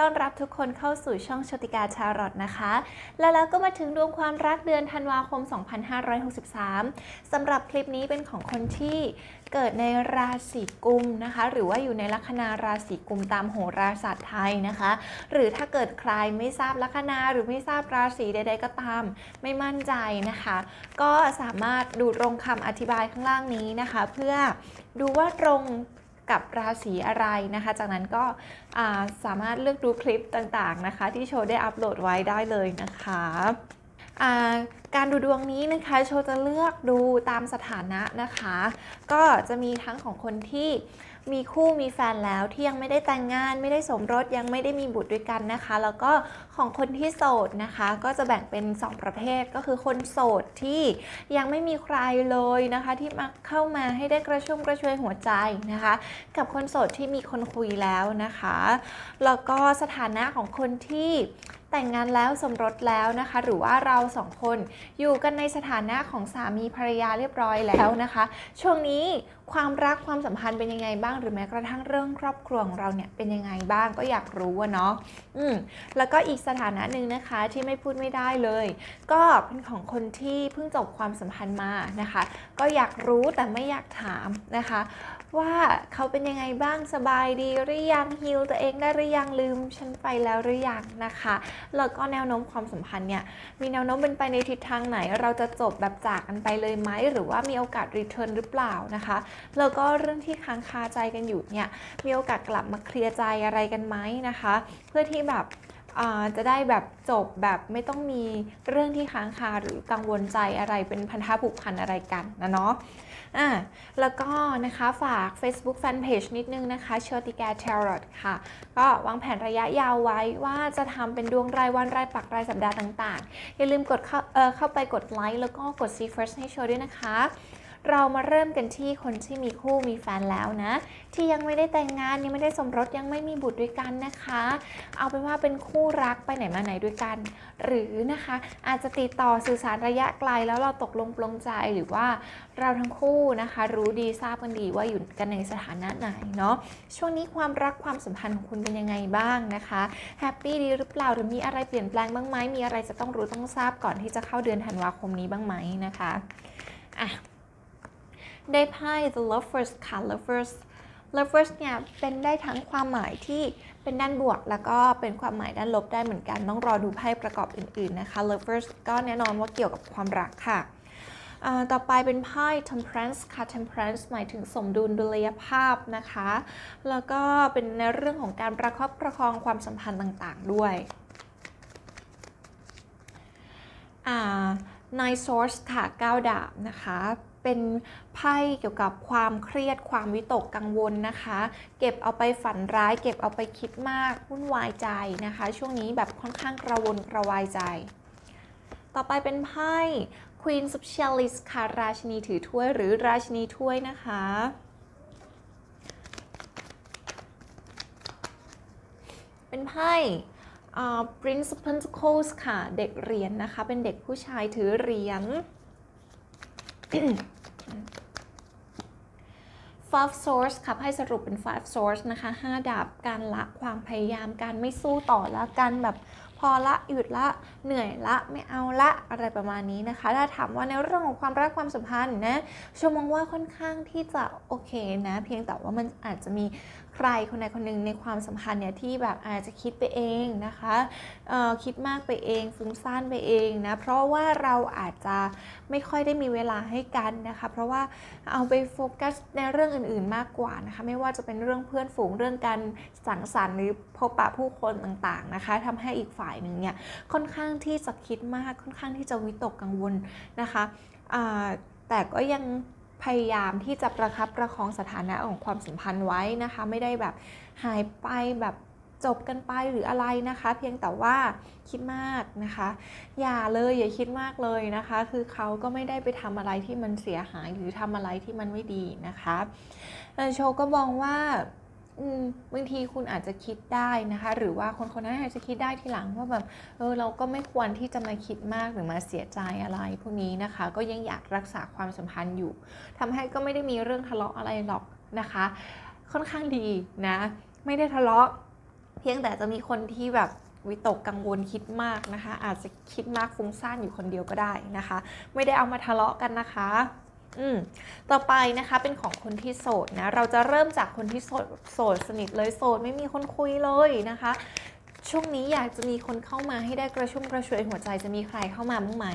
ต้อนรับทุกคนเข้าสู่ช่องโชติกาชารอตนะคะ แล้วแล้วก็มาถึงดวงความรักเดือนธันวาคม 2563สำหรับคลิปนี้เป็นของคนที่เกิดในราศีกุมนะคะ หรือว่าอยู่ในลัคนาราศีกุมตามโหราศาสตร์ไทยนะคะ หรือถ้าเกิดใครไม่ทราบลัคนาหรือไม่ทราบราศีใด ๆ ก็ตาม ไม่มั่นใจนะคะ ก็สามารถดูตรงคำอธิบายข้างล่างนี้นะคะ เพื่อดูว่าตรง กับราศีอะไรนะคะ จากนั้นก็สามารถเลือกดูคลิปต่างๆนะคะ ที่โชว์ได้อัปโหลดไว้ได้เลยนะคะ การดูดวงนี้นะคะโชว์จะเลือกดูตามสถานะนะคะ ก็จะมีทั้งของคนที่มีคู่มีแฟนแล้วที่ยังไม่ได้แต่งงานไม่ได้สมรสยังไม่ได้มีบุตรด้วยกันนะคะ แล้วก็ของคนที่โสดนะคะ ก็จะแบ่งเป็น 2 ประเภทก็คือคนโสดที่ยังไม่มีใครเลยนะคะ ที่มาเข้ามาให้ได้กระชุ่มกระชวยหัวใจนะคะ กับคนโสดที่มีคนคุยแล้วนะคะแล้วก็สถานะของคนที่ แต่งงานแล้วสมรสแล้วนะคะ หรือว่าเราสองคนอยู่กันในสถานะของสามีภรรยาเรียบร้อยแล้วนะคะ ช่วงนี้ความรักความสัมพันธ์เป็นยังไงบ้าง หรือแม้กระทั่งเรื่องครอบครัวของเราเนี่ยเป็นยังไงบ้างก็อยากรู้อะเนาะอืมแล้วก็อีกสถานะหนึ่งนะคะที่ไม่พูดไม่ได้เลย ก็เป็นของคนที่เพิ่งจบความสัมพันธ์มานะคะ ก็อยากรู้แต่ไม่อยากถามนะคะ ว่าเขาเป็นยังไงบ้างสบายดีหรือยังฮิลตัวเองได้หรือยังลืมฉันไปแล้วหรือยังนะคะ แล้วก็แนวโน้มความสัมพันธ์เนี่ยมีแนวโน้มเป็นไปในทิศทางไหน เราจะจบแบบจากกันไปเลยไหมหรือว่ามีโอกาสรีเทิร์นหรือเปล่านะคะแล้วก็เรื่องที่ค้างคาใจกันอยู่เนี่ยมีโอกาสกลับมาเคลียร์ใจอะไรกันไหมนะคะ เพื่อที่แบบจะได้แบบจบแบบไม่ต้องมีเรื่องที่ค้างคาหรือกังวลใจอะไรเป็นพันธะผูกพันอะไรกันนะเนาะ อ่าแล้วก็นะคะฝาก Facebook Fanpage นิดนึงนะคะเชอร์ติกา Tarot ค่ะ ก็วางแผนระยะยาวไว้ว่าจะทำเป็นดวงรายวันรายปักรายสัปดาห์ต่างๆ อย่าลืมกดเข้าเอ่อเข้าไปกดไลค์แล้วก็กด See First ให้เชอร์ด้วยนะคะ เรามาเริ่มกันที่คนที่มีคู่มีแฟนแล้วนะ ที่ยังไม่ได้แต่งงานยังไม่ได้สมรสยังไม่มีบุตรด้วยกันนะคะ เอาเป็นว่าเป็นคู่รักไปไหนมาไหนด้วยกัน หรือนะคะอาจจะติดต่อสื่อสารระยะไกลแล้วเราตกลงปลงใจหรือว่าเราทั้งคู่นะคะ รู้ดีทราบกันดีว่าอยู่กันในสถานะไหนเนาะช่วงนี้ความรักความสัมพันธ์ของคุณเป็นยังไงบ้างนะคะแฮปปี้ดีหรือเปล่าหรือมีอะไรเปลี่ยนแปลงบ้างไหมมีอะไรจะต้องรู้ต้องทราบก่อนที่จะเข้าเดือนธันวาคมนี้บ้างไหมนะคะอะ ได้ไพ่ the lovers ค่ะ lovers lovers เนี่ยเป็นได้ทั้งความหมายที่เป็นด้านบวก แล้วก็เป็นความหมายด้านลบได้เหมือนกัน ต้องรอดูไพ่ประกอบอื่นๆนะคะ lovers ก็แน่นอนว่าเกี่ยวกับความรักค่ะต่อไปเป็นไพ่ temperance ค่ะ temperance หมายถึงสมดุลดุลยภาพนะคะ แล้วก็เป็นในเรื่องของการประคับประคองความสัมพันธ์ต่างๆด้วยอ่า nine source ค่ะ 9 ดาบนะคะ เป็นไพ่เกี่ยวกับความเครียดความวิตกกังวลนะคะ เก็บเอาไปฝันร้าย เก็บเอาไปคิดมากวุ่นวายใจนะคะ ช่วงนี้แบบค่อนข้างกระวนกระวายใจ ต่อไปเป็นไพ่ Queen of Chalice ค่ะ ราชินีถือถ้วยหรือราชินีถ้วยนะคะเป็นไพ่ Prince of Pentacles ค่ะ เด็กเหรียญนะคะ เป็นเด็กผู้ชายถือเหรียญ five source ค่ะให้สรุปเป็น five source นะคะ5ดาบการละความพยายามการไม่สู้ต่อแล้วการแบบพอละหยุดละเหนื่อยละไม่เอาละอะไรประมาณนี้นะคะ ถ้าถามว่าในเรื่องของความรักความสัมพันธ์นะชมมองว่าค่อนข้างที่จะโอเคนะ เพียงแต่ว่ามันอาจจะมี รคนใดคนหนึ่งในความสัมพันธ์เนี่ยที่แบบอาจจะคิดไปเองนะคะคิดมากไปเองฟุ้งซ่านไปเองนะเพราะว่าเราอาจจะไม่ค่อยได้มีเวลาให้กันนะคะ เพราะว่าเอาไปโฟกัสในเรื่องอื่นๆมากกว่านะคะ ไม่ว่าจะเป็นเรื่องเพื่อนฝูงเรื่องการสังสรรค์หรือพบปะผู้คนต่างๆนะคะทำให้อีกฝ่ายหนึ่งเนี่ยค่อนข้างที่จะคิดมากค่อนข้างที่จะวิตกกังวลนะคะแต่ก็ยัง พยายามที่จะประคับประคองสถานะของความสัมพันธ์ไว้นะคะ ไม่ได้แบบหายไปแบบจบกันไปหรืออะไรนะคะ เพียงแต่ว่าคิดมากนะคะ อย่าเลยอย่าคิดมากเลยนะคะ คือเขาก็ไม่ได้ไปทำอะไรที่มันเสียหายหรือทำอะไรที่มันไม่ดีนะคะโชก็มองว่า บางทีคุณอาจจะคิดได้นะคะ หรือว่าคนคนนั้นอาจจะคิดได้ทีหลังว่าแบบเออเราก็ไม่ควรที่จะมาคิดมากหรือมาเสียใจอะไรพวกนี้นะคะ ก็ยังอยากรักษาความสัมพันธ์อยู่ทำให้ก็ไม่ได้มีเรื่องทะเลาะอะไรหรอกนะคะ ค่อนข้างดีนะ ไม่ได้ทะเลาะ เพียงแต่จะมีคนที่แบบวิตกกังวลคิดมากนะคะ อาจจะคิดมากฟุ้งซ่านอยู่คนเดียวก็ได้นะคะ ไม่ได้เอามาทะเลาะกันนะคะ อืมต่อไปนะคะเป็นของคนที่โสดนะ เราจะเริ่มจากคนที่โสดโสดสนิทเลยโสดไม่มีคนคุยเลยนะคะ ช่วงนี้อยากจะมีคนเข้ามาให้ได้กระชุ่มกระชวยหัวใจจะมีใครเข้ามาบ้างไหม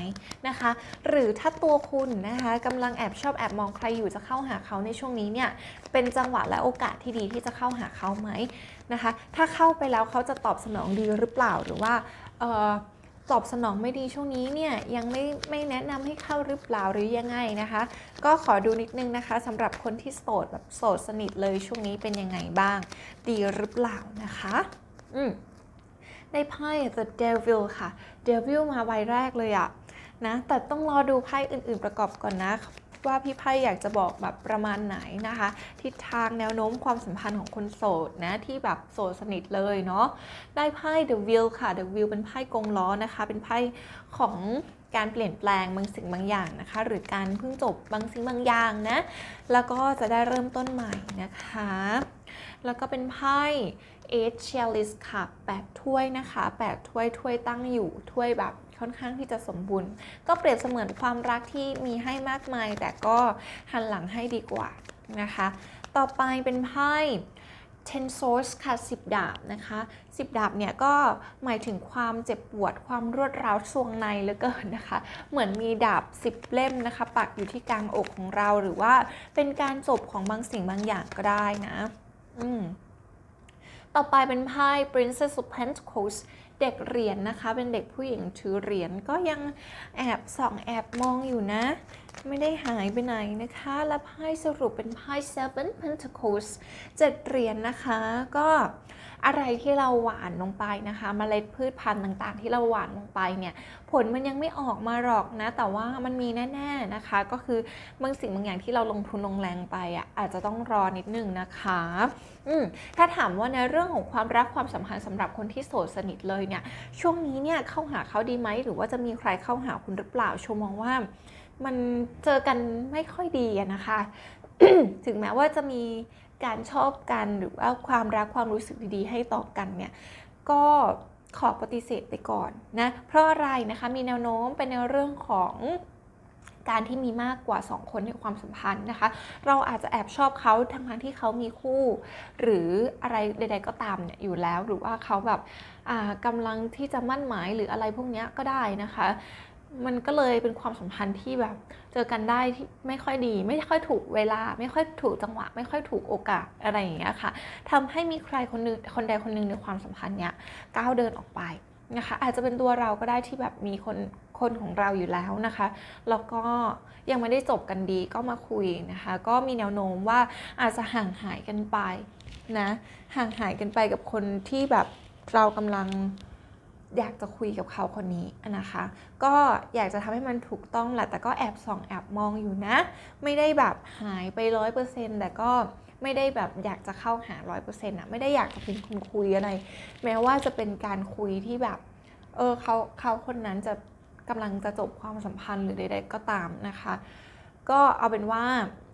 นะคะ หรือถ้าตัวคุณนะคะกำลังแอบชอบแอบมองใครอยู่จะเข้าหาเขาในช่วงนี้เนี่ยเป็นจังหวะและโอกาสที่ดีที่จะเข้าหาเขาไหมนะคะ ถ้าเข้าไปแล้วเขาจะตอบสนองดีหรือเปล่าหรือว่าเออ ตอบสนองไม่ดีช่วงนี้เนี่ยยังไม่ไม่แนะนำให้เข้าหรือเปล่าหรือยังไงนะคะ ก็ขอดูนิดนึงนะคะสำหรับคนที่โสดแบบโสดสนิทเลยช่วงนี้เป็นยังไงบ้าง ดีหรือเปล่านะคะ อืมในไพ่ The Devil ค่ะ Devil มาใบแรกเลยอะนะแต่ต้องรอดูไพ่อื่น ๆประกอบก่อนนะ ว่าพี่ไพ่อยากจะบอกแบบประมาณไหนนะคะ ทิศทางแนวโน้มความสัมพันธ์ของคนโสดนะที่แบบโสดสนิทเลยเนาะได้ไพ่ The Wheel ค่ะ The Wheel เป็นไพ่กงล้อนะคะ เป็นไพ่ของการเปลี่ยนแปลงบางสิ่งบางอย่างนะคะ หรือการเพิ่งจบบางสิ่งบางอย่างนะ แล้วก็จะได้เริ่มต้นใหม่นะคะ แล้วก็เป็นไพ่ Eight Chalice ค่ะ8ถ้วยนะคะ8ถ้วยถ้วยตั้งอยู่ถ้วยแบบ ค่อนข้างที่จะสมบูรณ์ ก็เปรียบเสมือนความรักที่มีให้มากมาย แต่ก็หันหลังให้ดีกว่านะคะ ต่อไปเป็นไพ่ Ten Swords ค่ะ 10 ดาบนะคะ 10 ดาบเนี่ยก็หมายถึงความเจ็บปวดความรวดร้าวทรวงในเหลือเกินนะคะ เหมือนมีดาบ 10 เล่มนะคะ ปักอยู่ที่กลางอกของเราหรือว่าเป็นการจบของบางสิ่งบางอย่างก็ได้นะ อืมต่อไปเป็นไพ่ Princess of Pentacles เด็กเหรียญนะคะ เป็นเด็กผู้หญิงถือเหรียญก็ยังแอบส่องแอบมองอยู่นะ ไม่ได้หายไปไหนนะคะ และไพ่สรุปเป็นไพ่ Seven Pentacles เจ็ดเหรียญนะคะก็ อะไรที่เราหวานลงไปนะคะมเมล็ดพืชพันธุ์ต่างๆ ที่เราหวานลงไปเนี่ยผลมันยังไม่ออกมาหรอกนะ แต่ว่ามันมีแน่ๆนะคะ ก็คือบางสิ่งบางอย่างที่เราลงทุนลงแรงไปอะอาจจะต้องรอนิดนึงนะคะอืมถ้าถามว่าในเรื่องของความรักความสัมพันธ์สำหรับคนที่โสดสนิทเลยเนี่ยช่วงนี้เนี่ยเข้าหาเขาดีไหมหรือว่าจะมีใครเข้าหาคุณหรือเปล่าชมมองว่ามันเจอกันไม่ค่อยดีนะคะ ถึงแม้ว่าจะมี การชอบกันหรือว่าความรักความรู้สึกดีๆ ให้ต่อกันเนี่ยก็ขอปฏิเสธไปก่อนนะเพราะอะไรนะคะมีแนวโน้มเป็นในเรื่องของการที่มีมากกว่า 2 คนในความสัมพันธ์นะคะ เราอาจจะแอบชอบเขาทั้งทั้งที่เขามีคู่ หรืออะไรใด ๆ ก็ตามเนี่ยอยู่แล้ว หรือว่าเขาแบบอ่ากำลังที่จะมั่นหมายหรืออะไรพวกนี้ก็ได้นะคะ มันก็เลยเป็นความสัมพันธ์ที่แบบ เจอกันได้ที่ไม่ค่อยดี ไม่ค่อยถูกเวลา ไม่ค่อยถูกจังหวะ ไม่ค่อยถูกโอกาสอะไรอย่างเงี้ยค่ะทำให้มีใครคนนึงคนใดคนหนึ่งในความสัมพันธ์เนี้ยก้าวเดินออกไปนะคะ อาจจะเป็นตัวเราก็ได้ที่แบบมีคนคนของเราอยู่แล้วนะคะ แล้วก็ยังไม่ได้จบกันดีก็มาคุยนะคะ ก็มีแนวโน้มว่าอาจจะห่างหายกันไปนะห่างหายกันไปกับคนที่แบบเรากำลัง อยากจะคุยกับเขาคนนี้นะคะ ก็อยากจะทำให้มันถูกต้องแหละ แต่ก็แอบส่องแอบมองอยู่นะ ไม่ได้แบบหายไปร้อยเปอร์เซ็นต์แต่ก็ไม่ได้แบบอยากจะเข้าหาร้อยเปอร์เซ็นต์อะไม่ได้อยากจะเป็นคนคุยอะไร แม้ว่าจะเป็นการคุยที่แบบ เออเขาเขาคนนั้นจะกำลังจะจบความสัมพันธ์หรือใดๆก็ตามนะคะ ก็เอาเป็นว่า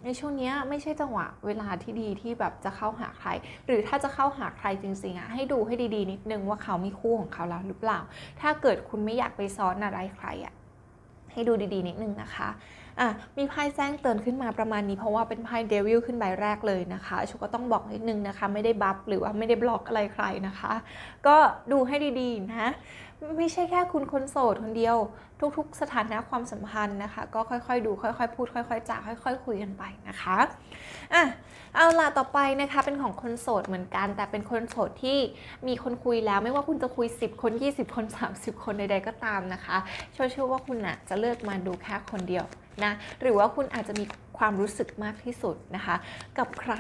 ในช่วงนี้ไม่ใช่จังหวะเวลาที่ดีที่แบบจะเข้าหาใคร หรือถ้าจะเข้าหาใครจริงๆอะให้ดูให้ดีๆ นิดนึงว่าเขามีคู่ของเขาแล้วหรือเปล่า ถ้าเกิดคุณไม่อยากไปซ้อนอะไรใครอะให้ดูดีๆ นิดนึงนะคะอะมีไพ่แจ้งเตือนขึ้นมาประมาณนี้เพราะว่าเป็นไพ่เดวิลขึ้นใบแรกเลยนะคะชุก็ต้องบอกนิดนึงนะคะ ไม่ได้บัฟหรือว่าไม่ได้บล็อกอะไรใครนะคะ ก็ดูให้ดีๆนะ ไม่ใช่แค่คุณคนโสดคนเดียว ทุกๆ สถานะความสัมพันธ์นะคะ ก็ค่อยๆ ดูค่อยๆ พูดค่อยๆจาค่อย ๆ คุยกันไปนะคะอะเอาล่ะต่อไปนะคะเป็นของคนโสดเหมือนกัน แต่เป็นคนโสดที่มีคนคุยแล้ว ไม่ว่าคุณจะคุย 10 คน 20 คน 30 คนใดๆก็ตามนะคะเชื่อเชื่อว่าคุณน่ะจะเลือกมาดูแค่คนเดียวนะหรือว่าคุณอาจจะมีความรู้สึกมากที่สุดนะคะ กับใคร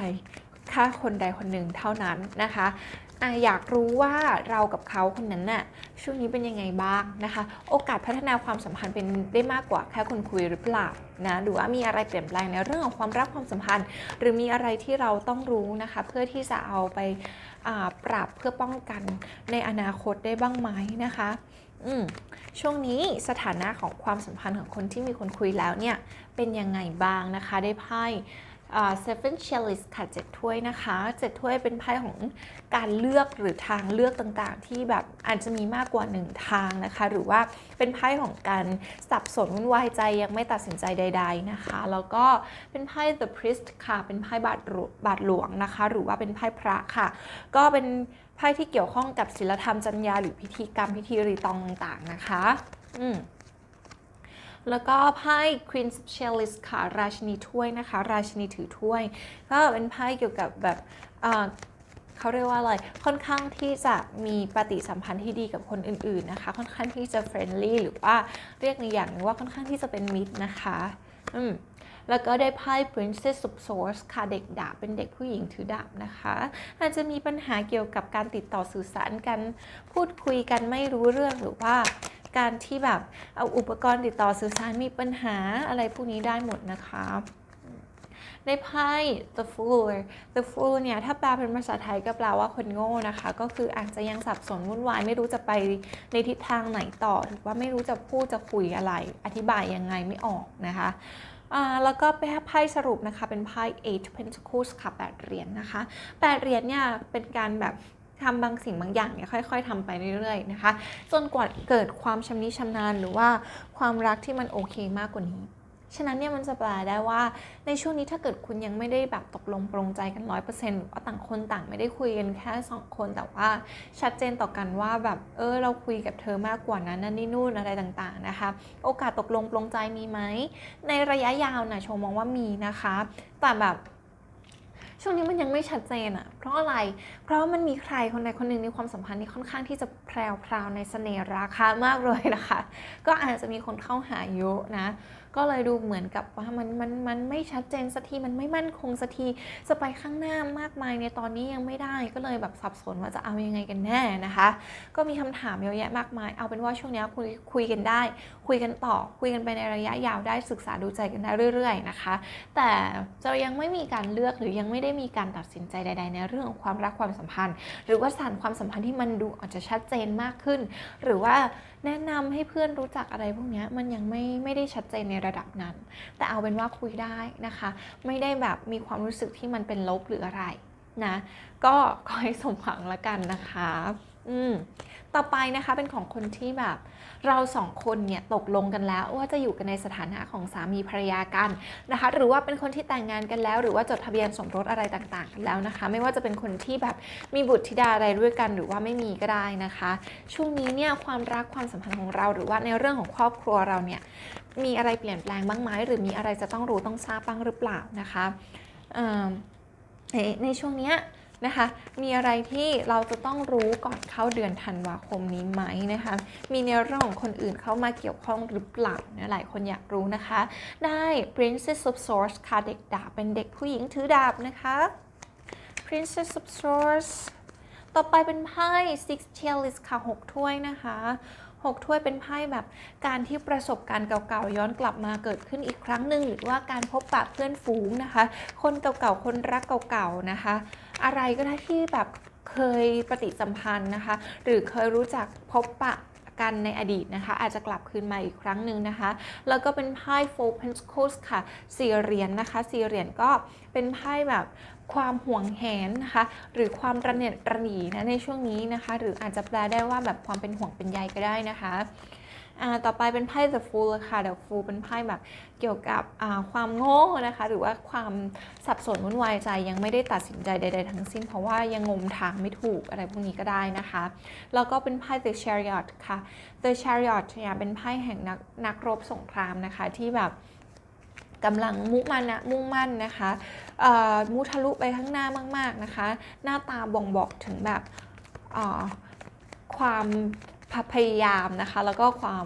แค่คนใดคนหนึ่งเท่านั้นนะคะ ออยากรู้ว่าเรากับเขาคนนั้นน่ะช่วงนี้เป็นยังไงบ้างนะคะ โอกาสพัฒนาความสัมพันธ์เป็นได้มากกว่าแค่คนคุยหรือเปล่านะหรือว่ามีอะไรเปลี่ยนแปลงในเรื่องของความรักความสัมพันธ์ หรือมีอะไรที่เราต้องรู้นะคะ เพื่อที่จะเอาไปปรับเพื่อป้องกันในอนาคตได้บ้างไหมนะคะอืมช่วงนี้สถานะของความสัมพันธ์ของคนที่มีคนคุยแล้วเนี่ยเป็นยังไงบ้างนะคะ ได้ไพ่ seven chalice ค่ะเจ็ดถ้วยนะคะเจ็ดถ้วยเป็นไพ่ของการเลือกหรือทางเลือกต่างๆ ที่แบบอาจจะมีมากกว่าหนึ่งทางนะคะ หรือว่าเป็นไพ่ของการสับสนวุ่นวายใจยังไม่ตัดสินใจใด ๆนะคะ แล้วก็เป็นไพ่ the priest ค่ะ เป็นไพ่บาทหลวงบาทหลวงนะคะ หรือว่าเป็นไพ่พระค่ะ ก็เป็นไพ่ที่เกี่ยวข้องกับศีลธรรมจรรยาหรือพิธีกรรมพิธีรีตองต่างๆนะคะ อืม แล้วก็ไพ่ Queen of Chalice ค่ะ ราชินีถ้วยนะคะ ราชินีถือถ้วย ก็เป็นไพ่เกี่ยวกับแบบเขาเรียกว่าอะไร ค่อนข้างที่จะมีปฏิสัมพันธ์ที่ดีกับคนอื่นๆนะคะ ค่อนข้างที่จะ friendly หรือว่าเรียกในอย่างหนึงว่าค่อนข้างที่จะเป็นมิตรนะคะ อืมแล้วก็ได้ไพ่ Princess of Swords ค่ะเด็กดาบเป็นเด็กผู้หญิงถือดาบนะคะ อาจจะมีปัญหาเกี่ยวกับการติดต่อสื่อสารกัน พูดคุยกันไม่รู้เรื่องหรือว่า การที่แบบเอาอุปกรณ์ติดต่อสื่อสารมีปัญหาอะไรพวกนี้ได้หมดนะคะในไพ่ the fool the fool เนี่ย ถ้าแปลเป็นภาษาไทยก็แปลว่าคนโง่นะคะ ก็คืออาจจะยังสับสนวุ่นวาย ไม่รู้จะไปในทิศทางไหนต่อ หรือว่าไม่รู้จะพูดจะคุยอะไร อธิบายยังไงไม่ออกนะคะแล้วก็ไปไพ่สรุปนะคะ เป็นไพ่ eight pentacles ค่ะแปดเหรียญนะคะแปดเหรียญเนี่ย เป็นการแบบ ทำบางสิ่งบางอย่างเนี่ยค่อย ๆทำไปเรื่อยๆนะคะ จนกว่าเกิดความชำนิชำนาญหรือว่าความรักที่มันโอเคมากกว่านี้ ฉะนั้นเนี่ยมันจะแปลได้ว่าในช่วงนี้ถ้าเกิดคุณยังไม่ได้แบบตกลงปรงใจกันร้อยเปอร์เซ็นต์หรือว่าต่างคนต่างไม่ได้คุยกันแค่สองคน แต่ว่าชัดเจนต่อกันว่าแบบเออเราคุยกับเธอมากกว่านั้นนั่นนี่นู่นอะไรต่างๆนะคะ โอกาสตกลงปรงใจมีไหมในระยะยาวนะชมมองว่ามีนะคะ แต่แบบ ช่วงนี้มันยังไม่ชัดเจนอะเพราะอะไร เพราะว่ามันมีใครคนใดคนหนึ่งในความสัมพันธ์ที่ค่อนข้างที่จะแพรวพราวในเสน่ห์ราคามากเลยนะคะ ก็อาจจะมีคนเข้าหาเยอะนะ ก็เลยดูเหมือนกับว่ามันมันมันไม่ชัดเจนสักทีมันไม่มั่นคงสักทีจะไปข้างหน้ามากมายในตอนนี้ยังไม่ได้ก็เลยแบบสับสนว่าจะเอายังไงกันแน่นะคะ ก็มีคำถามเยอะแยะมากมาย เอาเป็นว่าช่วงนี้คุยคุยกันได้ คุยกันต่อคุยกันไปในระยะยาวได้ศึกษาดูใจกันได้เรื่อย ๆนะคะ แต่จะยังไม่มีการเลือกหรือยังไม่ได้มีการตัดสินใจใด ๆ ในเรื่องของความรักความสัมพันธ์ หรือว่าสานความสัมพันธ์ที่มันดูอาจจะชัดเจนมากขึ้น หรือว่า แนะนำให้เพื่อนรู้จักอะไรพวกนี้มันยังไม่ไม่ได้ชัดเจนในระดับนั้น แต่เอาเป็นว่าคุยได้นะคะ ไม่ได้แบบมีความรู้สึกที่มันเป็นลบหรืออะไรนะ ก็ขอให้สมหวังละกันนะคะ อืมต่อไปนะคะเป็นของคนที่แบบ เราสองคนเนี่ยตกลงกันแล้ว ว่าจะอยู่กันในสถานะของสามีภรรยากันนะคะ หรือว่าเป็นคนที่แต่งงานกันแล้ว หรือว่าจดทะเบียนสมรสอะไรต่างๆ กันแล้วนะคะ ไม่ว่าจะเป็นคนที่แบบมีบุตรธิดาอะไรด้วยกัน หรือว่าไม่มีก็ได้นะคะ ช่วงนี้เนี่ยความรักความสัมพันธ์ของเรา หรือว่าในเรื่องของครอบครัวเราเนี่ยมีอะไรเปลี่ยนแปลงบ้างไหมหรือมีอะไรจะต้องรู้ต้องทราบบ้างหรือเปล่านะคะในช่วงเนี้ย นะคะ มีอะไรที่เราจะต้องรู้ก่อนเข้าเดือนธันวาคมนี้ไหมนะคะ มีในเรื่องของคนอื่นเข้ามาเกี่ยวข้องหรือเปล่านะหลายคนอยากรู้นะคะ ได้ Princess of Swords ค่ะเด็กดาบเป็นเด็กผู้หญิงถือดาบนะคะ Princess of Swords ต่อไปเป็นไพ่ Six Chalice ค่ะหกถ้วยนะคะ หกถ้วยเป็นไพ่แบบการที่ประสบการณ์เก่าๆย้อนกลับมาเกิดขึ้นอีกครั้งหนึ่งหรือว่าการพบปะเพื่อนฝูงนะคะ คนเก่าๆคนรักเก่าๆนะคะ อะไรก็ได้ที่แบบเคยปฏิสัมพันธ์นะคะ หรือเคยรู้จักพบปะ กันในอดีตนะคะ อาจจะกลับคืนมาอีกครั้งหนึ่งนะคะ แล้วก็เป็นไพ่ Four Pentacles ค่ะสี่เหรียญนนะคะสี่เหรียญก็เป็นไพ่แบบความห่วงแหนนะคะ หรือความระเนตระหนีนะในช่วงนี้นะคะ หรืออาจจะแปลได้ว่าแบบความเป็นห่วงเป็นใยก็ได้นะคะ อ่าต่อไปเป็นไพ่ The Fool ค่ะ The Fool เป็นไพ่แบบเกี่ยวกับอ่าความโง่นะคะ หรือว่าความสับสนวุ่นวายใจยังไม่ได้ตัดสินใจใด ๆ ทั้งสิ้น เพราะว่ายังงมทางไม่ถูกอะไรพวกนี้ก็ได้นะคะ แล้วก็เป็นไพ่ The Chariot ค่ะ The Chariot เนี่ยเป็นไพ่แห่งนักนักรบสงครามนะคะที่แบบกำลังมุมานะมุ่งมั่นนะคะอ่อมุทะลุไปข้างหน้ามาก ๆนะคะ หน้าตาบ่งบอกถึงแบบอ่อความ พยายามนะคะ แล้วก็ความ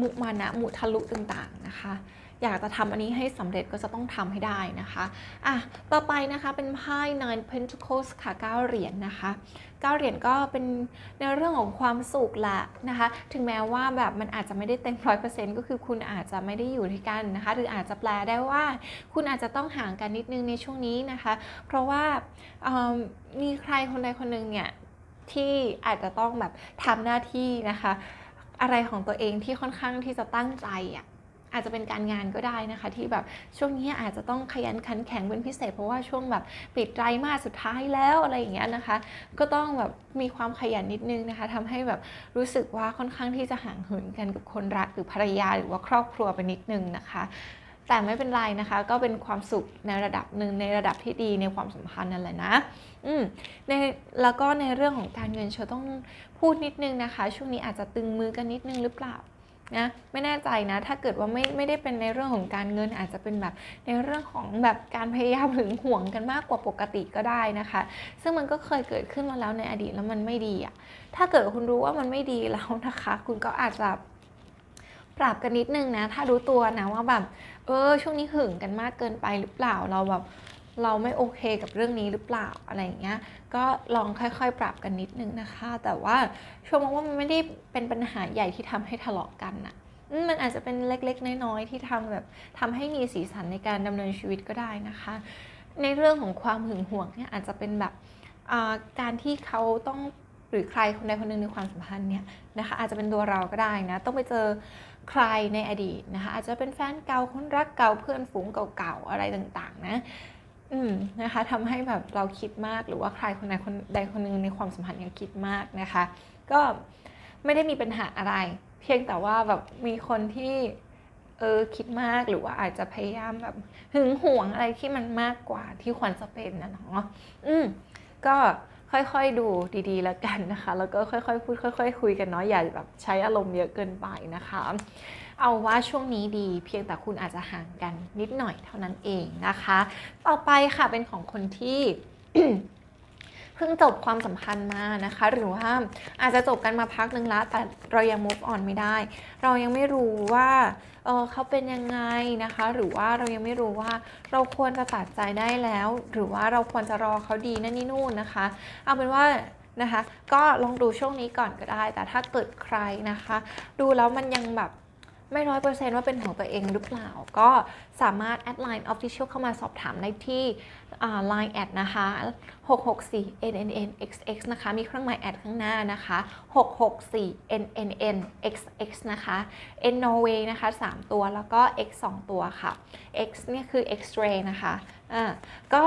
มุมานะมุทะลุต่างๆนะคะ อยากจะทำอันนี้ให้สำเร็จก็จะต้องทำให้ได้นะคะอะต่อไปนะคะเป็นไพ่ Nine Pentacles ค่ะ9เหรียญนะคะ9เหรียญก็เป็นในเรื่องของความสุขละนะคะ ถึงแม้ว่าแบบมันอาจจะไม่ได้เต็มร้อยเปอร์เซ็นต์ก็คือคุณอาจจะไม่ได้อยู่ด้วยกันนะคะ หรืออาจจะแปลได้ว่า คุณอาจจะต้องห่างกันนิดนึงในช่วงนี้นะคะ เพราะว่ามีใครคนใดคนหนึ่งเนี่ย ที่อาจจะต้องแบบทำหน้าที่นะคะ อะไรของตัวเองที่ค่อนข้างที่จะตั้งใจอะอาจจะเป็นการงานก็ได้นะคะ ที่แบบช่วงนี้อาจจะต้องขยันขันแข็งเป็นพิเศษ เพราะว่าช่วงแบบปิดไตรมาสสุดท้ายแล้วอะไรอย่างเงี้ยนะคะ ก็ต้องแบบมีความขยันนิดนึงนะคะทำให้แบบรู้สึกว่าค่อนข้างที่จะห่างเหินกันกับคนรักหรือภรรยาหรือว่าครอบครัวไปนิดนึงนะคะแต่ไม่เป็นไรนะคะ ก็เป็นความสุขในระดับหนึ่งในระดับที่ดีในความสัมพันธ์นั่นแหละนะ อืมในแล้วก็ในเรื่องของการเงินเชอต้องพูดนิดนึงนะคะ ช่วงนี้อาจจะตึงมือกันนิดนึงหรือเปล่านะไม่แน่ใจนะ ถ้าเกิดว่าไม่ไม่ได้เป็นในเรื่องของการเงินอาจจะเป็นแบบในเรื่องของแบบการพยายามหึงหวงกันมากกว่าปกติก็ได้นะคะ ซึ่งมันก็เคยเกิดขึ้นมาแล้วในอดีตแล้วมันไม่ดีอะถ้าเกิดคุณรู้ว่ามันไม่ดีแล้วนะคะ คุณก็อาจจะปรับกันนิดนึงนะ ถ้ารู้ตัวนะว่าแบบเออช่วงนี้หึงกันมากเกินไปหรือเปล่าเราแบบ เราไม่โอเคกับเรื่องนี้หรือเปล่าอะไรอย่างเงี้ยก็ลองค่อยๆ ปรับกันนิดนึงนะคะ แต่ว่าชมมองว่ามันไม่ได้เป็นปัญหาใหญ่ที่ทำให้ทะเลาะกันนะมมันอาจจะเป็นเล็กๆ น้อยๆที่ทำแบบทำให้มีสีสันในการดำเนินชีวิตก็ได้นะคะ ในเรื่องของความหึงหวงเนี่ยอาจจะเป็นแบบอ่าการที่เขาต้องหรือใครคนใดคนหนึ่งในความสัมพันธ์เนี่ยนะคะอาจจะเป็นตัวเราก็ได้นะต้องไปเจอใครในอดีตนะคะอาจจะเป็นแฟนเก่าคนรักเก่าเพื่อนฝูงเก่าๆอะไรต่างๆนะ อืมนะคะทำให้แบบเราคิดมากหรือว่าใครคนใดคนใดคนหนึ่งในความสัมพันธ์เนี่ยคิดมากนะคะ ก็ไม่ได้มีปัญหาอะไร เพียงแต่ว่าแบบมีคนที่เออคิดมากหรือว่าอาจจะพยายามแบบหึงหวงอะไรที่มันมากกว่าที่ควรจะเป็นนะเนาะอืมก็ ค่อยๆดูดีๆ แล้วกันนะคะ แล้วก็ค่อยๆพูดค่อย ๆ คุยกันเนาะอย่าแบบใช้อารมณ์เยอะเกินไปนะคะ เอาว่าช่วงนี้ดีเพียงแต่คุณอาจจะห่างกันนิดหน่อยเท่านั้นเองนะคะ ต่อไปค่ะเป็นของคนที่เพิ่งจบความสัมพันธ์มานะคะ หรือว่าอาจจะจบกันมาพักหนึ่งแล้วแต่เรายัง move on ไม่ได้ เรายังไม่รู้ว่า เออเขาเป็นยังไงนะคะ หรือว่าเรายังไม่รู้ว่าเราควรจะตัดใจได้แล้ว หรือว่าเราควรจะรอเขาดีนั่นนี่นู่นนะคะ เอาเป็นว่านะคะ ก็ลองดูช่วงนี้ก่อนก็ได้ แต่ถ้าเกิดใครนะคะ ดูแล้วมันยังแบบ ไม่ร้อยเปอร์เซนต์ว่าเป็นของตัวเองหรือเปล่า ก็สามารถแอดไลน์ Official เข้ามาสอบถามได้ที่ Line แอดนะคะ 664 nnn xx นะคะ มีเครื่องหมายแอดข้างหน้านะคะ 664 nnn xx นะคะ n Norway นะคะ 3 ตัวแล้วก็ x 2 ตัวค่ะ x เนี่ยคือ x-ray นะคะอ่าก็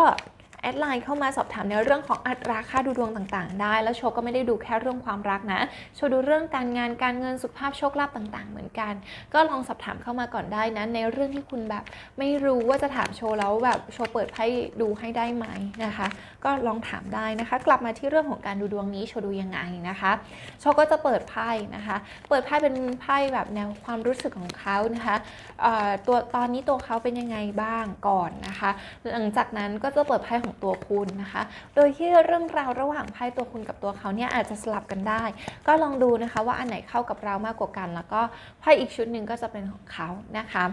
แอดไลน์เข้ามาสอบถามในเรื่องของอัตราค่าดูดวงต่างๆ ได้ แล้วโชก็ไม่ได้ดูแค่เรื่องความรักนะ โชดูเรื่องการงานการเงินสุขภาพโชคลาภต่างๆ เหมือนกัน ก็ลองสอบถามเข้ามาก่อนได้นะในเรื่องที่คุณแบบไม่รู้ว่าจะถามโชแล้วแบบโชเปิดไพ่ดูให้ได้ไหมนะคะ ก็ลองถามได้นะคะ กลับมาที่เรื่องของการดูดวงนี้โชดูยังไงนะคะโชก็จะเปิดไพ่นะคะ เปิดไพ่เป็นไพ่แบบแนวความรู้สึกของเขานะคะตัวตอนนี้ตัวเขาเป็นยังไงบ้างก่อนนะคะ หลังจากนั้นก็จะเปิดไพ่ของตัวคุณนะคะ โดยที่เรื่องราวระหว่างไพ่ตัวคุณกับตัวเขาเนี่ยอาจจะสลับกันได้ ก็ลองดูนะคะว่าอันไหนเข้ากับเรามากกว่ากัน แล้วก็ไพ่อีกชุดหนึ่งก็จะเป็นของเขานะคะ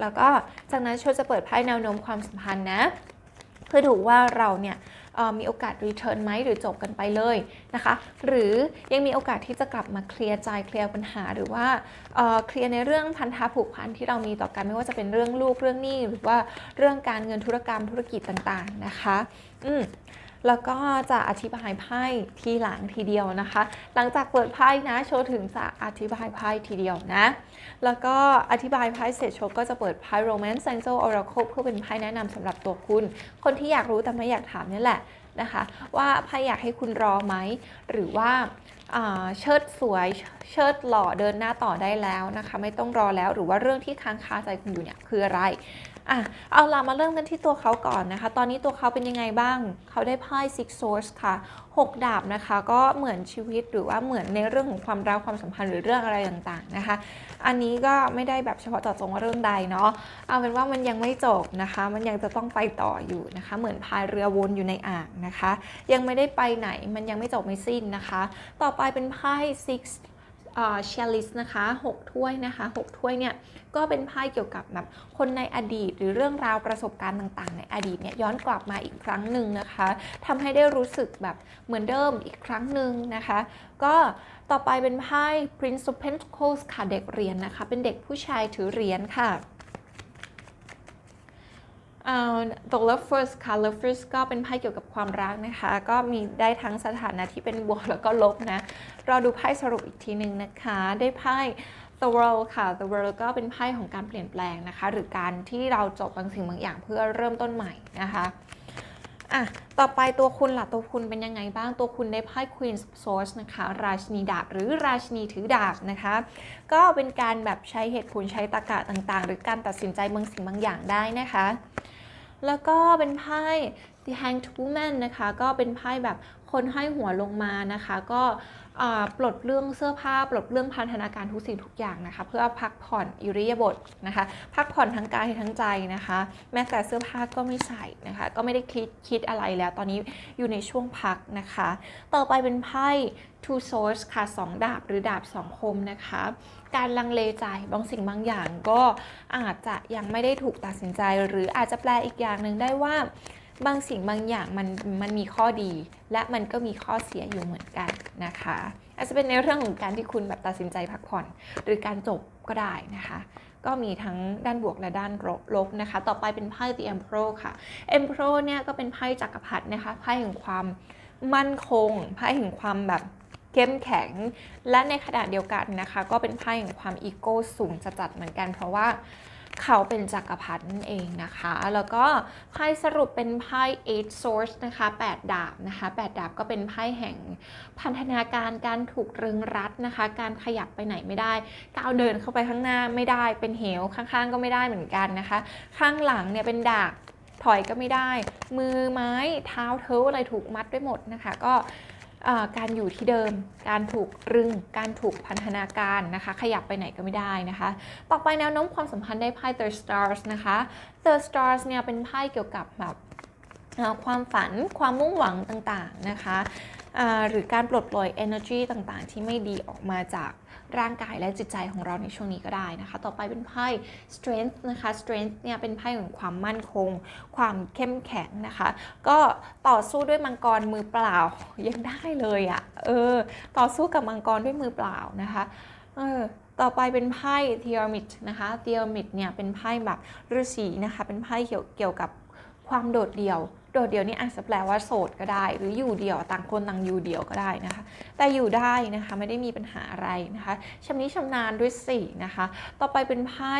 แล้วก็จากนั้นชว์จะเปิดไพ่แนวโน้มความสัมพันธ์นะ เพื่อดูว่าเราเนี่ยมีโอกาสรีเทิร์นไหมหรือจบกันไปเลยนะคะ หรือยังมีโอกาสที่จะกลับมาเคลียร์ใจเคลียร์ปัญหาหรือว่าเคลียร์ในเรื่องพันธะผูกพันที่เรามีต่อกันไม่ว่าจะเป็นเรื่องลูกเรื่องหนี้หรือว่าเรื่องการเงินธุรกรรมธุรกิจต่างๆนะคะ อืม แล้วก็จะอธิบายไพ่ทีหลังทีเดียวนะคะ หลังจากเปิดไพ่นะโชว์ถึงจะอธิบายไพ่ทีเดียวนะ แล้วก็อธิบายไพ่เสร็จโชว์ก็จะเปิดไพ่ Romance Angel Oracle เพื่อเป็นไพ่แนะนำสำหรับตัวคุณ คนที่อยากรู้แต่ไม่อยากถามนี่แหละนะคะ ว่าไพ่อยากให้คุณรอไหม หรือว่าเชิดสวยเชิดหล่อเดินหน้าต่อได้แล้วนะคะ ไม่ต้องรอแล้วหรือว่าเรื่องที่ค้างคาใจคุณอยู่เนี่ยคืออะไร อะเอาล่ะมาเริ่มกันที่ตัวเขาก่อนนะคะ ตอนนี้ตัวเขาเป็นยังไงบ้าง เขาได้ไพ่ six swords ค่ะ 6 ดาบนะคะ ก็เหมือนชีวิตหรือว่าเหมือนในเรื่องของความรักความสัมพันธ์หรือเรื่องอะไรต่างๆนะคะ อันนี้ก็ไม่ได้แบบเฉพาะเจาะจงว่าเรื่องใดเนาะเอาเป็นว่ามันยังไม่จบนะคะ มันยังจะต้องไปต่ออยู่นะคะ เหมือนพายเรือวนอยู่ในอ่างนะคะ ยังไม่ได้ไปไหนมันยังไม่จบไม่สิ้นนะคะ ต่อไปเป็นไพ่ six เชลิสนะคะ6ถ้วยนะคะ6ถ้วยเนี่ยก็เป็นไพ่เกี่ยวกับแบบคนในอดีตหรือเรื่องราวประสบการณ์ต่างๆ ในอดีตเนี่ยย้อนกลับมาอีกครั้งหนึ่งนะคะทำให้ได้รู้สึกแบบเหมือนเดิมอีกครั้งหนึ่งนะคะ ก็ต่อไปเป็นไพ่ Prince of Pentacles ค่ะเด็กเหรียญนะคะ เป็นเด็กผู้ชายถือเหรียญค่ะ อ่า The Lovers ค่ะ Lovers ก็เป็นไพ่เกี่ยวกับความรักนะคะ ก็มีได้ทั้งสถานะที่เป็นบวกแล้วก็ลบนะ เราดูไพ่สรุปอีกทีหนึ่งนะคะ ได้ไพ่ The World ค่ะ The World ก็เป็นไพ่ของการเปลี่ยนแปลงนะคะ หรือการที่เราจบบางสิ่งบางอย่างเพื่อเริ่มต้นใหม่นะคะอะต่อไปตัวคุณล่ะตัวคุณเป็นยังไงบ้างตัวคุณได้ไพ่ Queen of Swords นะคะ ราชินีดาบหรือราชินีถือดาบนะคะ ก็เป็นการแบบใช้เหตุผลใช้ตรรกะต่างๆ หรือการตัดสินใจบางสิ่งบางอย่างได้นะคะ แล้วก็เป็นไพ่ The Hanged Woman นะคะ ก็เป็นไพ่แบบคนให้หัวลงมานะคะ ก็ ปลดเรื่องเสื้อผ้า ปลดเรื่องพันธนาการทุกสิ่งทุกอย่างนะคะ เพื่อพักผ่อนอิริยาบถนะคะ พักผ่อนทั้งกายทั้งใจนะคะ แม้แต่เสื้อผ้าก็ไม่ใส่นะคะ ก็ไม่ได้คิดคิดอะไรแล้ว ตอนนี้อยู่ในช่วงพักนะคะ ต่อไปเป็นไพ่ two swords ค่ะสองดาบหรือดาบสองคมนะคะ การลังเลใจบางสิ่งบางอย่างก็อาจจะยังไม่ได้ถูกตัดสินใจ หรืออาจจะแปลอีกอย่างหนึ่งได้ว่า บางสิ่งบางอย่างมันมันมีข้อดี และมันก็มีข้อเสียอยู่เหมือนกันนะคะ อาจจะเป็นในเรื่องของการที่คุณแบบตัดสินใจพักผ่อน หรือการจบก็ได้นะคะ ก็มีทั้งด้านบวกและด้านลบนะคะ ต่อไปเป็นไพ่ The Emperor ค่ะ Emperor เนี่ยก็เป็นไพ่จักรพรรดินะคะไพ่แห่งความมั่นคงไพ่แห่งความแบบเข้มแข็ง และในขณะเดียวกันนะคะ ก็เป็นไพ่แห่งความอีโก้สูงจัดๆเหมือนกัน เพราะว่า เขาเป็นจักรพรรดินั่นเองนะคะ แล้วก็ไพ่สรุปเป็นไพ่ eight swords นะคะ 8 ดาบนะคะ 8 ดาบก็เป็นไพ่แห่งพันธนาการการถูกรึงรัดนะคะ การขยับไปไหนไม่ได้ก้าวเดินเข้าไปข้างหน้าไม่ได้เป็นเหวข้างๆ ก็ไม่ได้เหมือนกันนะคะ ข้างหลังเนี่ยเป็นดาบถอยก็ไม่ได้ มือไม้เท้าเท้าอะไรถูกมัดไว้หมดนะคะ ก็ การอยู่ที่เดิม การถูกรึง การถูกพันธนาการนะคะ ขยับไปไหนก็ไม่ได้นะคะ ต่อไปแนวโน้มความสัมพันธ์ได้ไพ่ The Stars นะคะ The Stars เนี่ยเป็นไพ่เกี่ยวกับแบบความฝันความมุ่งหวังต่างๆนะคะ หรือการปลดปล่อย energy ต่างๆ ที่ไม่ดีออกมาจากร่างกายและจิตใจของเราในช่วงนี้ก็ได้นะคะ ต่อไปเป็นไพ่ strength นะคะ strength เนี่ยเป็นไพ่ของความมั่นคง ความเข้มแข็งนะคะ ก็ต่อสู้ด้วยมังกรมือเปล่ายังได้เลยอะ่ะเออต่อสู้กับมังกรด้วยมือเปล่านะคะเออต่อไปเป็นไพ่ t h e o m i t นะคะ t h e o m i t เนี่ยเป็นไพ่แบบฤาษีนะคะ เป็นไพ่เกี่ยวเกี่ยวกับความโดดเดี่ยว โดดเดี่ยวนี่อาจจะแปลว่าโสดก็ได้ หรืออยู่เดี่ยวต่างคนต่างอยู่เดี่ยวก็ได้นะคะ แต่อยู่ได้นะคะไม่ได้มีปัญหาอะไรนะคะชำนิชำนาญด้วยสี่นะคะ ต่อไปเป็นไพ่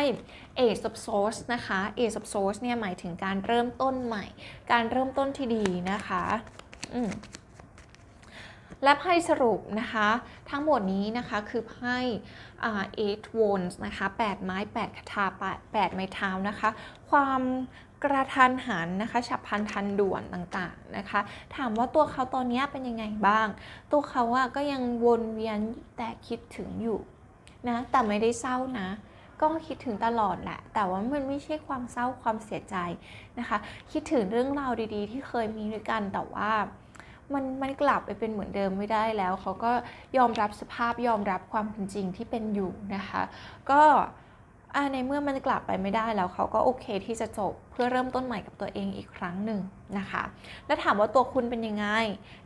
Ace of Swords นะคะ Ace of Swords เนี่ยหมายถึงการเริ่มต้นใหม่ การเริ่มต้นที่ดีนะคะอืมและไพ่สรุปนะคะ ทั้งหมดนี้นะคะคือไพ่อ่า eight wands นะคะ 8 ไม้ 8 คาถา8ไม้เท้านะคะ ความกระทันหันนะคะฉับพลันทันด่วนต่างๆนะคะ ถามว่าตัวเขาตอนนี้เป็นยังไงบ้าง ตัวเขาอะก็ยังวนเวียนแต่คิดถึงอยู่นะแต่ไม่ได้เศร้านะ ก็คิดถึงตลอดแหละ แต่ว่ามันไม่ใช่ความเศร้าความเสียใจนะคะ คิดถึงเรื่องราวดีๆ ที่เคยมีด้วยกันแต่ว่ามันมันกลับไปเป็นเหมือนเดิมไม่ได้แล้ว เขาก็ยอมรับสภาพยอมรับความเป็นจริงที่เป็นอยู่นะคะ ก็ อ่าในเมื่อมันกลับไปไม่ได้แล้วเขาก็โอเคที่จะจบเพื่อเริ่มต้นใหม่กับตัวเองอีกครั้งหนึ่งนะคะ แล้วถามว่าตัวคุณเป็นยังไง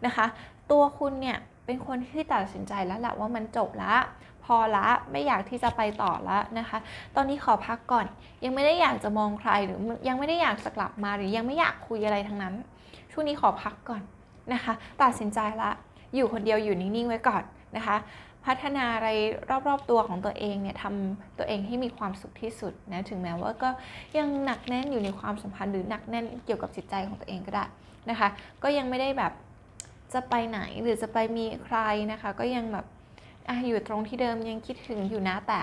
นะคะ ตัวคุณเนี่ยเป็นคนที่ตัดสินใจแล้วแหละว่ามันจบละพอละไม่อยากที่จะไปต่อละนะคะ ตอนนี้ขอพักก่อน ยังไม่ได้อยากจะมองใครหรือยังไม่ได้อยากจะกลับมาหรือยังไม่อยากคุยอะไรทั้งนั้น ช่วงนี้ขอพักก่อนนะคะ ตัดสินใจละอยู่คนเดียวอยู่นิ่งๆไว้ก่อนนะคะ พัฒนาอะไรรอบๆตัวของตัวเองเนี่ยทำตัวเองให้มีความสุขที่สุดนะถึงแม้ว่าก็ยังหนักแน่นอยู่ในความสัมพันธ์หรือหนักแน่นเกี่ยวกับจิตใจของตัวเองก็ได้นะคะ ก็ยังไม่ได้แบบจะไปไหนหรือจะไปมีใครนะคะ ก็ยังแบบออยู่ตรงที่เดิมยังคิดถึงอยู่นะแต่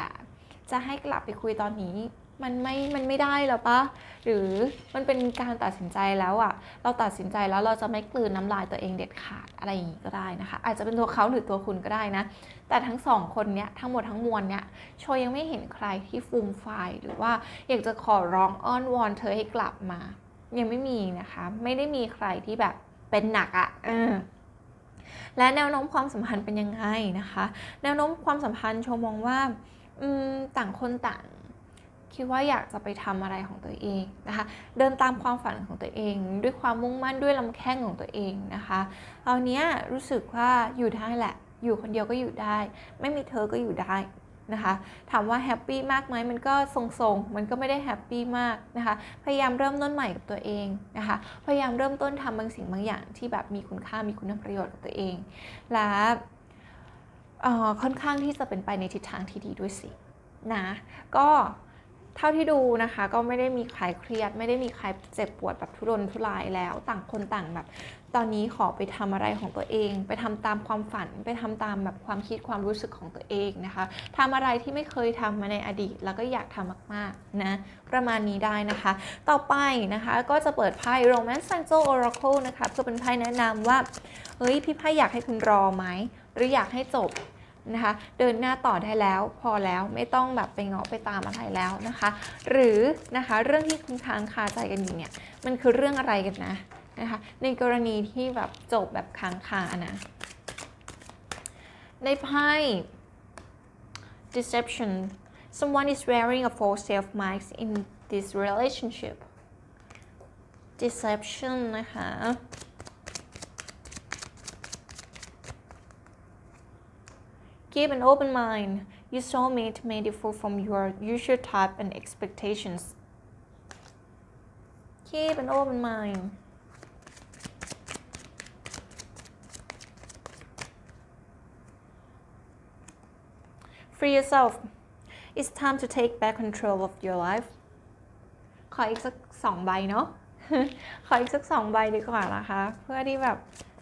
จะให้กลับไปคุยตอนนี้ มันไม่ มันไม่ได้หรอปะหรือมันเป็นการตัดสินใจแล้วอะเราตัดสินใจแล้วเราจะไม่กลืนน้ำลายตัวเองเด็ดขาดอะไรอย่างนี้ก็ได้นะคะ อาจจะเป็นตัวเขาหรือตัวคุณก็ได้นะ แต่ทั้งสองคนเนี้ยทั้งหมดทั้งมวลเนี้ยโชยยังไม่เห็นใครที่ฟูมไฟหรือว่าอยากจะขอร้องอ้อนวอนเธอให้กลับมา ยังไม่มีนะคะ ไม่ได้มีใครที่แบบเป็นหนักอะเออและแนวโน้มความสัมพันธ์เป็นยังไงนะคะ แนวโน้มความสัมพันธ์โชมองว่าต่างคนต่าง คิดว่าอยากจะไปทำอะไรของตัวเองนะคะ เดินตามความฝันของตัวเอง ด้วยความมุ่งมั่นด้วยลำแข้งของตัวเองนะคะตอนนี้รู้สึกว่าอยู่ได้แหละ อยู่คนเดียวก็อยู่ได้ ไม่มีเธอก็อยู่ได้นะคะถามว่าแฮปปี้มากไหมมันก็ทรงๆ มันก็ไม่ได้แฮปปี้มากนะคะ พยายามเริ่มต้นใหม่กับตัวเองนะคะ พยายามเริ่มต้นทำบางสิ่งบางอย่างที่แบบมีคุณค่ามีคุณประโยชน์กับตัวเอง และออค่อนข้างที่จะเป็นไปในทิศทางที่ดีด้วยสินะ ก็ เท่าที่ดูนะคะ ก็ไม่ได้มีใครเครียด ไม่ได้มีใครเจ็บปวดแบบทุรนทุรายแล้ว ต่างคนต่างแบบ ตอนนี้ขอไปทำอะไรของตัวเอง ไปทำตามความฝัน ไปทำตามแบบความคิดความรู้สึกของตัวเองนะคะทำอะไรที่ไม่เคยทำมาในอดีต แล้วก็อยากทำมากๆนะประมาณนี้ได้นะคะ ต่อไปนะคะก็จะเปิดไพ่ Romance Angel Oracle นะคะเพื่อเป็นไพ่แนะนำว่าเฮ้ยพี่ไพ่อยากให้คุณรอไหมหรืออยากให้จบ นะคะ เดินหน้าต่อได้แล้ว พอแล้วไม่ต้องแบบไปเงาะไปตามอะไรแล้วนะคะ หรือนะคะเรื่องที่คุณค้างคาใจกันอยู่เนี่ยมันคือเรื่องอะไรกันนะนะคะในกรณีที่แบบจบแบบค้างคานะในไพ่ deception someone is wearing a false self mask in this relationship deception นะคะ Keep an open mind. Your soulmate may differ from your usual type and expectations. Keep an open mind. Free yourself. It's time to take back control of your life. ขออีกสักสองใบเนาะ ขออีกสักสองใบดีกว่านะคะ เพื่อที่แบบ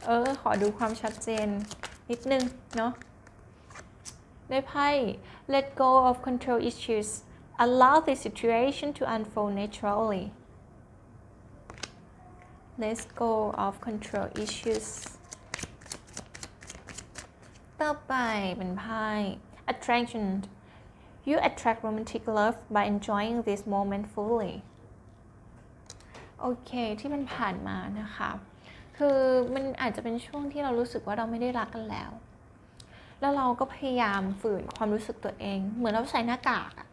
เออ ขอดูความชัดเจนนิดนึงเนาะ ได้ไพ่ let go of control issues allow the situation to unfold naturally let go of control issues ต่อไปเป็นไพ่ attraction you attract romantic love by enjoying this moment fully โอเคที่มันผ่านมานะคะ คือมันอาจจะเป็นช่วงที่เรารู้สึกว่าเราไม่ได้รักกันแล้ว แล้วเราก็พยายามฝืนความรู้สึกตัวเอง เหมือนเราใส่หน้ากากอะ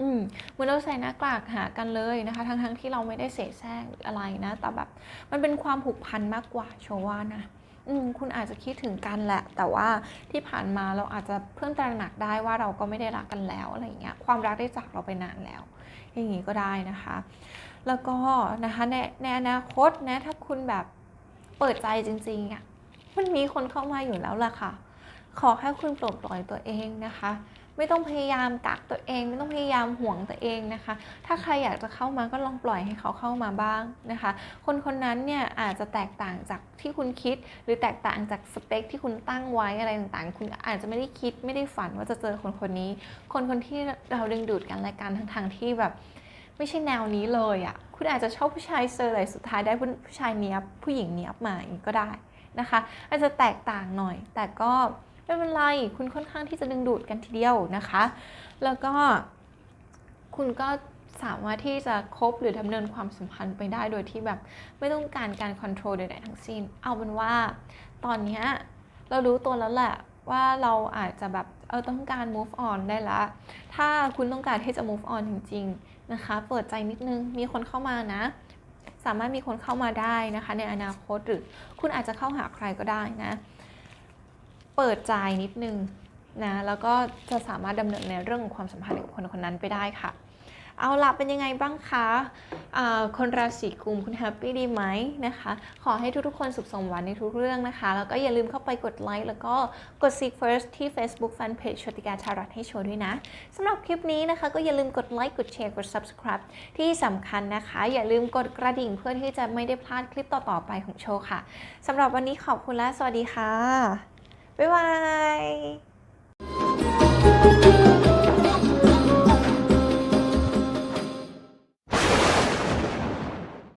อืมเหมือนเราใส่หน้ากากหากันเลยนะคะ ทั้งๆที่เราไม่ได้เสแสร้งหรืออะไรนะ แต่แบบมันเป็นความผูกพันมากกว่าโชว่านะอืมคุณอาจจะคิดถึงกันแหละ แต่ว่าที่ผ่านมาเราอาจจะเพิ่งตระหนักได้ว่าเราก็ไม่ได้รักกันแล้วอะไรอย่างเงี้ย ความรักได้จากเราไปนานแล้ว อย่างนี้ก็ได้นะคะ แล้วก็นะคะในในอนาคตนะถ้าคุณแบบเปิดใจจริงๆอะ่ะมันมีคนเข้ามาอยู่แล้วล่ะค่ะ ขอแค่คุณปลดปล่อยตัวเองนะคะ ไม่ต้องพยายามกักตัวเอง ไม่ต้องพยายามห่วงตัวเองนะคะ ถ้าใครอยากจะเข้ามาก็ลองปล่อยให้เขาเข้ามาบ้างนะคะ คนคนนั้นเนี่ยอาจจะแตกต่างจากที่คุณคิด หรือแตกต่างจากสเปคที่คุณตั้งไว้อะไรต่างๆ คุณอาจจะไม่ได้คิดไม่ได้ฝันว่าจะเจอคนคนนี้ คนคนที่เราดึงดูดกันและกันทั้งทางๆที่แบบไม่ใช่แนวนี้เลยอะ่ะ คุณอาจจะชอบผู้ชายเซอร์เลสุดท้ายได้ผู้ชายเนี้ยบผู้หญิงเนี้ยบมาอย่างนี้ก็ได้นะคะ อาจจะแตกต่างหน่อย แต่ก็ ไม่เป็นไรคุณค่อนข้างที่จะดึงดูดกันทีเดียวนะคะ แล้วก็คุณก็สามารถที่จะคบหรือดำเนินความสัมพันธ์ไปได้โดยที่แบบไม่ต้องการการค o n t r o l ใดๆทั้งสิ้น เอาเป็นว่าตอนนี้เรารู้ตัวแล้วแหละว่าเราอาจจะแบบเออต้องการ move on ได้ละ ถ้าคุณต้องการที่จะ move on จริง ๆ นะคะ เปิดใจนิดนึง มีคนเข้ามานะ สามารถมีคนเข้ามาได้นะคะ ในอนาคตหรือคุณอาจจะเข้าหาใครก็ได้นะ เปิดใจนิดนึงนะแล้วก็จะสามารถดำเนินในเรื่องของความสัมพันธ์กับคนคนนั้นไปได้ค่ะ เอาละเป็นยังไงบ้างคะคนราศีกุมคุณแฮปปี้ดีไหมนะคะ ขอให้ทุกๆคนสุขสมหวังในทุกเรื่องนะคะ แล้วก็อย่าลืมเข้าไปกดไลค์แล้วก็กด seek first ที่ Facebook Fanpage ชติกาชารัตให้โชว์ด้วยนะสำหรับคลิปนี้นะคะ ก็อย่าลืมกดไลค์กดแชร์กด subscribe ที่สำคัญนะคะ อย่าลืมกดกระดิ่งเพื่อที่จะไม่ได้พลาดคลิปต่อๆไปของโชว์ค่ะสำหรับวันนี้ขอบคุณและสวัสดีค่ะ 拜拜。